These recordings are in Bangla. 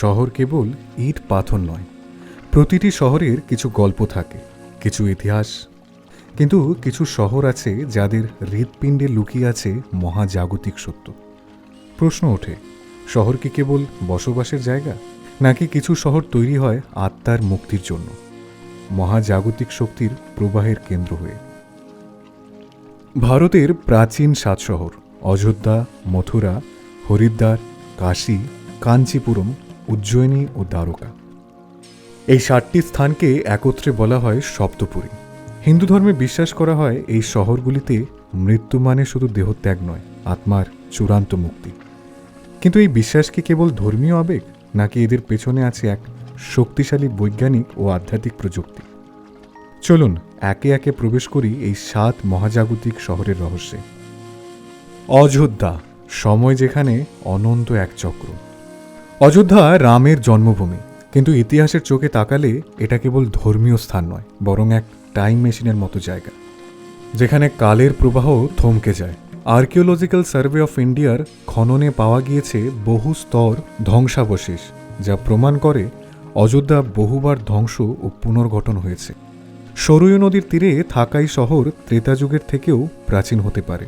শহর কেবল ইট পাথর নয়, প্রতিটি শহরের কিছু গল্প থাকে, কিছু ইতিহাস, কিন্তু কিছু শহর আছে যাদের হৃৎপিণ্ডে লুকিয়ে আছে মহাজাগতিক সত্য। প্রশ্ন ওঠে, শহর কি কেবল বসবাসের জায়গা, নাকি কিছু শহর তৈরি হয় আত্মার মুক্তির জন্য, মহাজাগতিক শক্তির প্রবাহের কেন্দ্র হয়ে? ভারতের প্রাচীন সাত শহর, অযোধ্যা, মথুরা, হরিদ্বার, কাশী, কাঞ্চিপুরম উজ্জয়িনী ও দ্বারকা। এই সাতটি স্থানকে একত্রে বলা হয় সপ্তপুরী। হিন্দু ধর্মে বিশ্বাস করা হয় এই শহরগুলিতে মৃত্যু মানে শুধু দেহত্যাগ নয়, আত্মার চূড়ান্ত মুক্তি। কিন্তু এই বিশ্বাস কি কেবল ধর্মীয় আবেগ, নাকি এদের পেছনে আছে এক শক্তিশালী বৈজ্ঞানিক ও আধ্যাত্মিক প্রযুক্তি? চলুন একে একে প্রবেশ করি এই সাত মহাজাগতিক শহরের রহস্যে। অযোধ্যা, সময় যেখানে অনন্ত এক চক্র। অযোধ্যা রামের জন্মভূমি, কিন্তু ইতিহাসের চোখে তাকালে এটা কেবল ধর্মীয় স্থান নয়, বরং এক টাইম মেশিনের মতো জায়গা, যেখানে কালের প্রবাহ থমকে যায়। আর্কিওলজিক্যাল সার্ভে অফ ইন্ডিয়ার খননে পাওয়া গিয়েছে বহু স্তর ধ্বংসাবশেষ, যা প্রমাণ করে অযোধ্যা বহুবার ধ্বংস ও পুনর্গঠন হয়েছে। সরয়ু নদীর তীরে থাকাই শহর ত্রেতাযুগের থেকেও প্রাচীন হতে পারে।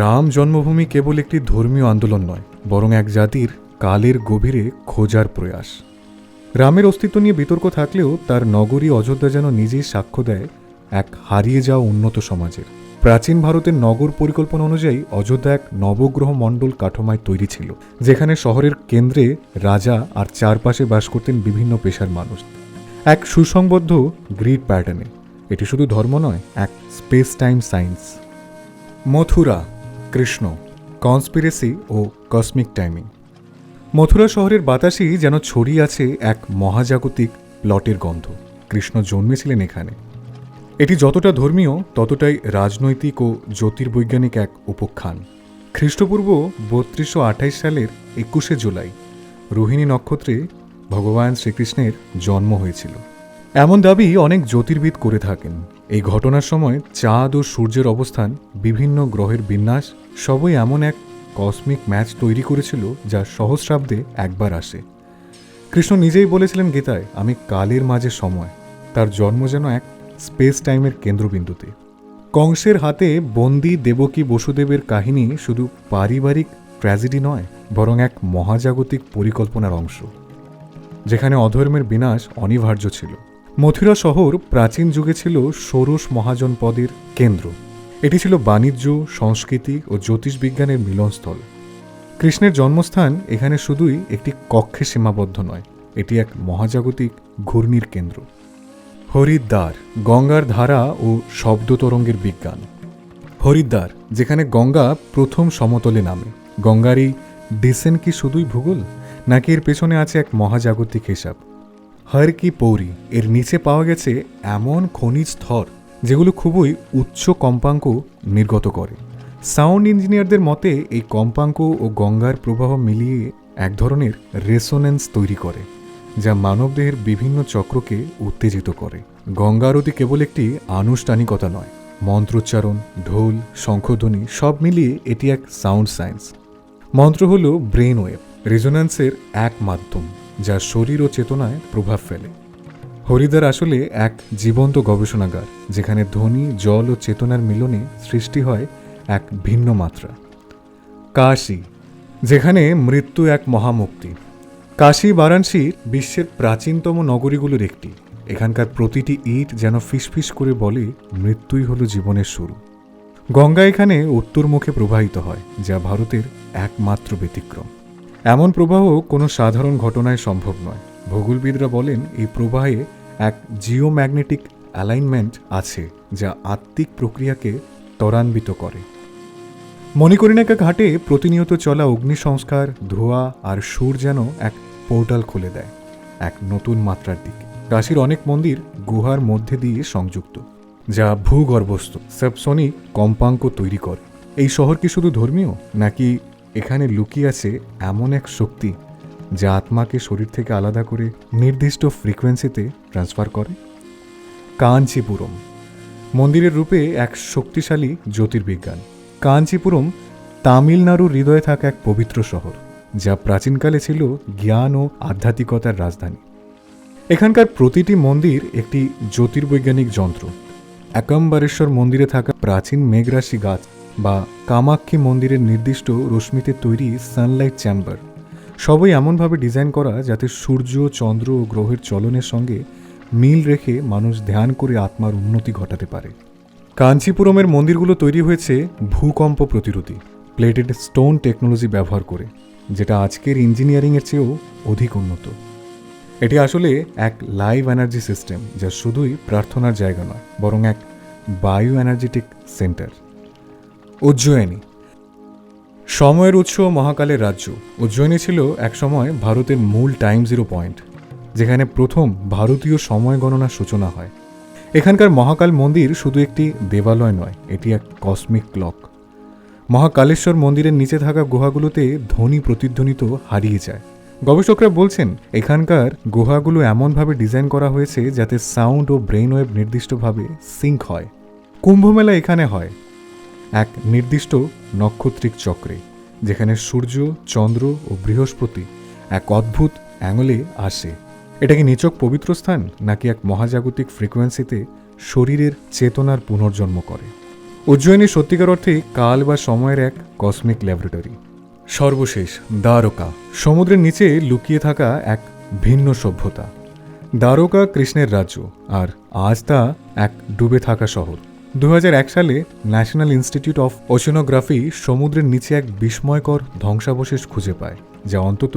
রাম জন্মভূমি কেবল একটি ধর্মীয় আন্দোলন নয়, বরং এক জাতির কালের গভীরে খোঁজার প্রয়াস। রামের অস্তিত্ব নিয়ে বিতর্ক থাকলেও তার নগরী অযোধ্যা যেন নিজেই সাক্ষ্য দেয় এক হারিয়ে যাওয়া উন্নত সমাজের। প্রাচীন ভারতের নগর পরিকল্পনা অনুযায়ী অযোধ্যা এক নবগ্রহ মণ্ডল কাঠামায় তৈরি ছিল, যেখানে শহরের কেন্দ্রে রাজা আর চারপাশে বাস করতেন বিভিন্ন পেশার মানুষ। এক সুসংবদ্ধ গ্রিড প্যাটার্নে। এটি শুধু ধর্ম নয়, এক space time science Mathura, Krishna, conspiracy ও কসমিক টাইমিং। মথুরা শহরের বাতাসই যেন ছড়িয়ে আছে এক মহাজাগতিক প্লটের গন্ধ। কৃষ্ণ জন্মেছিলেন এখানে। এটি যতটা ধর্মীয়, ততটাই রাজনৈতিক ও জ্যোতির্বৈজ্ঞানিক এক উপখ্যান। খ্রিস্টপূর্ব বত্রিশশো আঠাইশ সালের একুশে জুলাই, রোহিণী নক্ষত্রে ভগবান শ্রীকৃষ্ণের জন্ম হয়েছিল। এমন দাবি অনেক জ্যোতির্বিদ করে থাকেন। এই ঘটনার সময় চাঁদ ও সূর্যের অবস্থান, বিভিন্ন গ্রহের বিন্যাস, সবই এমন এক কসমিক ম্যাচ তৈরি করেছিল, যা সহস্রাব্দে একবার আসে। কৃষ্ণ নিজেই বলেছিলেন, গীতায়, আমি কালের মাঝে সময়। তার জন্ম যেন এক স্পেস টাইমের কেন্দ্রবিন্দুতে। কংসের হাতে বন্দি দেবকী বসুদেবের কাহিনী শুধু পারিবারিক ট্র্যাজেডি নয়, বরং এক মহাজাগতিক পরিকল্পনার অংশ, যেখানে অধর্মের বিনাশ অনিবার্য ছিল। মথুরা শহর প্রাচীন যুগে ছিল ষোড়শ মহাজনপদের কেন্দ্র। এটি ছিল বাণিজ্য, সংস্কৃতি ও জ্যোতিষবিজ্ঞানের মিলনস্থল। কৃষ্ণের জন্মস্থান এখানে শুধুই একটি কক্ষে সীমাবদ্ধ নয়, এটি এক মহাজাগতিক ঘূর্ণির কেন্দ্র। হরিদ্বার, গঙ্গার ধারা ও শব্দ তরঙ্গের বিজ্ঞান। হরিদ্বার, যেখানে গঙ্গা প্রথম সমতলে নামে। গঙ্গার এই ডিসেন কি শুধুই ভূগোল? নাকি এর পেছনে আছে এক মহাজাগতিক হিসাব? হর কি পৌরি এর নিচে পাওয়া গেছে এমন খনিজ স্তর যেগুলো খুবই উচ্চ কম্পাঙ্ক নির্গত করে। সাউন্ড ইঞ্জিনিয়ারদের মতে, এই কম্পাঙ্ক ও গঙ্গার প্রবাহ মিলিয়ে এক ধরনের রেসোনেন্স তৈরি করে, যা মানবদেহের বিভিন্ন চক্রকে উত্তেজিত করে। গঙ্গা আরতি কেবল একটি আনুষ্ঠানিকতা নয়, মন্ত্রোচ্চারণ, ঢোল, শঙ্খধ্বনি, সব মিলিয়ে এটি এক সাউন্ড সায়েন্স। মন্ত্র হল ব্রেন ওয়েভ রেজোন্যান্সের এক মাধ্যম, যা শরীর ও চেতনায় প্রভাব ফেলে। হরিদ্বার আসলে এক জীবন্ত গবেষণাগার, যেখানে ধ্বনি, জল ও চেতনার মিলনে সৃষ্টি হয় এক ভিন্ন মাত্রা। কাশী, যেখানে মৃত্যু এক মহামুক্তি। কাশী, বারাণসী বিশ্বের প্রাচীনতম নগরীগুলোর একটি। এখানকার প্রতিটি ইট যেন ফিসফিস করে বলে, মৃত্যুই হলো জীবনের শুরু। গঙ্গা এখানে উত্তরমুখে প্রবাহিত হয়, যা ভারতের একমাত্র ব্যতিক্রম। এমন প্রবাহ কোনো সাধারণ ঘটনায় সম্ভব নয়। ভূগোলবিদরা বলেন, এই প্রবাহে এক জিওম্যাগনেটিক অ্যালাইনমেন্ট আছে যা আত্মিক প্রক্রিয়াকে ত্বরান্বিত করে। মণিকরিণাকা ঘাটে প্রতিনিয়ত চলা অগ্নি সংস্কার ধোঁয়া আর সুর যেন এক পোর্টাল খুলে দেয়, এক নতুন মাত্রার দিকে। কাশীর অনেক মন্দির গুহার মধ্যে দিয়ে সংযুক্ত, যা ভূগর্ভস্থ সেপসনিক কম্পাঙ্ক তৈরি করে। এই শহর কি শুধু ধর্মীয়, নাকি এখানে লুকিয়ে আছে এমন এক শক্তি যা আত্মাকে শরীর থেকে আলাদা করে নির্দিষ্ট ফ্রিকোয়েন্সিতে ট্রান্সফার করে। কাঞ্চিপুরম, মন্দিরের রূপে এক শক্তিশালী জ্যোতির্বিজ্ঞান। কাঞ্চিপুরম, তামিলনাড়ুর হৃদয়ে থাকা এক পবিত্র শহর, যা প্রাচীনকালে ছিল জ্ঞান ও আধ্যাত্মিকতার রাজধানী। এখানকার প্রতিটি মন্দির একটি জ্যোতির্বৈজ্ঞানিক যন্ত্র। একাম্বারেশ্বর মন্দিরে থাকা প্রাচীন মেঘরাশি গাছ বা কামাক্ষী মন্দিরের নির্দিষ্ট রশ্মিতে তৈরি সানলাইট চেম্বার। সবই এমনভাবে ডিজাইন করা যাতে সূর্য, চন্দ্র ও গ্রহের চলনের সঙ্গে মিল রেখে মানুষ ধ্যান করে আত্মার উন্নতি ঘটাতে পারে। কাঞ্চিপুরমের মন্দিরগুলো তৈরি হয়েছে ভূকম্প প্রতিরোধী প্লেটেড স্টোন টেকনোলজি ব্যবহার করে, যেটা আজকের ইঞ্জিনিয়ারিংয়ের চেয়েও অধিক উন্নত। এটি আসলে এক লাইভ এনার্জি সিস্টেম যা শুধুই প্রার্থনার জায়গা নয়, বরং এক বায়ু এনার্জেটিক সেন্টার উজ্জয়িনী সময়ের উৎস মহাকালের রাজ্য। উজ্জয়িনী ছিল একসময় ভারতের মূল টাইম জিরো পয়েন্ট, যেখানে প্রথম ভারতীয় সময় গণনার সূচনা হয়। এখানকার মহাকাল মন্দির শুধু একটি দেবালয় নয়, এটি এক কসমিক ক্লক মহাকালেশ্বর মন্দিরের নিচে থাকা গুহাগুলোতে ধ্বনি প্রতিধ্বনিত হারিয়ে যায়। গবেষকরা বলছেন, এখানকার গুহাগুলো এমনভাবে ডিজাইন করা হয়েছে যাতে সাউন্ড ও ব্রেন ওয়েভ নির্দিষ্টভাবে সিঙ্ক হয়। কুম্ভমেলা এখানে হয়। এক নির্দিষ্ট নক্ষত্রিক চক্রে, যেখানে সূর্য, চন্দ্র ও বৃহস্পতি এক অদ্ভুত অ্যাঙ্গলে আসে। এটা কি নিচক পবিত্র স্থান, নাকি এক মহাজাগতিক ফ্রিকোয়েন্সিতে শরীরের চেতনার পুনর্জন্ম করে? উজ্জয়িনী সত্যিকার অর্থে কাল বা সময়ের এক কসমিক ল্যাবরেটরি। সর্বশেষ, দ্বারকা, সমুদ্রের নিচে লুকিয়ে থাকা এক ভিন্ন সভ্যতা। দ্বারকা কৃষ্ণের রাজ্য, আর আজ তা এক ডুবে থাকা শহর। দু হাজার এক সালে ন্যাশনাল ইনস্টিটিউট অফ ওশনোগ্রাফি সমুদ্রের নিচে এক বিস্ময়কর ধ্বংসাবশেষ খুঁজে পায়, যা অন্তত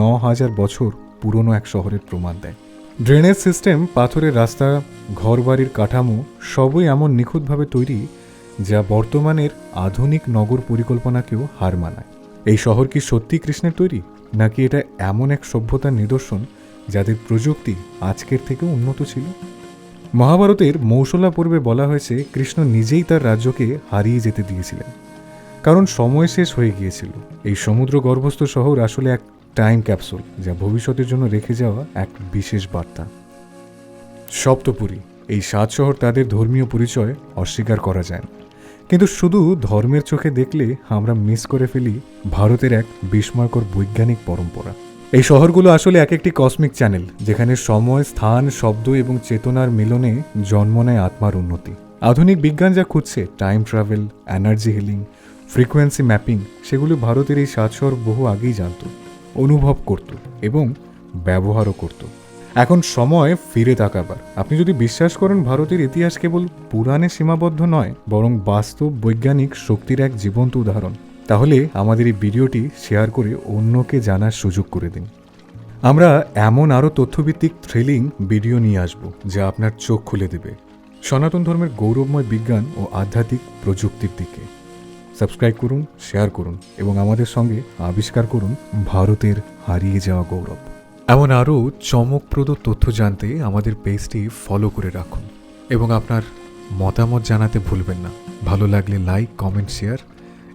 ন হাজার বছর পুরনো এক শহরের প্রমাণ দেয়। ড্রেনেজ সিস্টেম, পাথরের রাস্তা, ঘরবাড়ির কাঠামো সবই এমন নিখুঁতভাবে তৈরি যা বর্তমানের আধুনিক নগর পরিকল্পনাকেও হার মানায়। এই শহর কি সত্যি কৃষ্ণের তৈরি, নাকি এটা এমন এক সভ্যতার নিদর্শন যাদের প্রযুক্তি আজকের থেকে উন্নত ছিল? মহাভারতের মৌসলা পর্বে বলা হয়েছে, কৃষ্ণ নিজেই তার রাজ্যকে হারিয়ে যেতে দিয়েছিলেন। কারণ সময় শেষ হয়ে গিয়েছিল। এই সমুদ্র গর্ভস্থ শহর আসলে এক টাইম ক্যাপসুল যা ভবিষ্যতের জন্য রেখে যাওয়া এক বিশেষ বার্তা। সপ্তপুরী, এই সাত শহর তাদের ধর্মীয় পরিচয় অস্বীকার করা যায়। না কিন্তু শুধু ধর্মের চোখে দেখলে আমরা মিস করে ফেলি ভারতের এক বিস্ময়কর বৈজ্ঞানিক পরম্পরা। এই শহরগুলো আসলে এক একটি কসমিক চ্যানেল যেখানে সময়, স্থান, শব্দ এবং চেতনার মিলনে জন্ম নেয় আত্মার উন্নতি। আধুনিক বিজ্ঞান যা খুঁজছে time travel energy healing frequency mapping সেগুলো ভারতের এই সাত শহর বহু আগেই জানত, অনুভব করত এবং ব্যবহারও করত। এখন সময় ফিরে তাকাবার আপনি যদি বিশ্বাস করেন, ভারতের ইতিহাস কেবল পুরাণে সীমাবদ্ধ নয়, বরং বাস্তব বৈজ্ঞানিক শক্তির এক জীবন্ত উদাহরণ। তাহলে আমাদের এই ভিডিওটি শেয়ার করে অন্যকে জানার সুযোগ করে দিন। আমরা এমন আরও তথ্যভিত্তিক থ্রিলিং ভিডিও নিয়ে আসব যা আপনার চোখ খুলে দেবে। সনাতন ধর্মের গৌরবময় বিজ্ঞান ও আধ্যাত্মিক প্রযুক্তির দিকে। সাবস্ক্রাইব করুন, শেয়ার করুন এবং আমাদের সঙ্গে আবিষ্কার করুন ভারতের হারিয়ে যাওয়া গৌরব। এমন আরও চমকপ্রদ তথ্য জানতে আমাদের পেজটি ফলো করে রাখুন এবং আপনার মতামত জানাতে ভুলবেন না। ভালো লাগলে লাইক কমেন্ট শেয়ার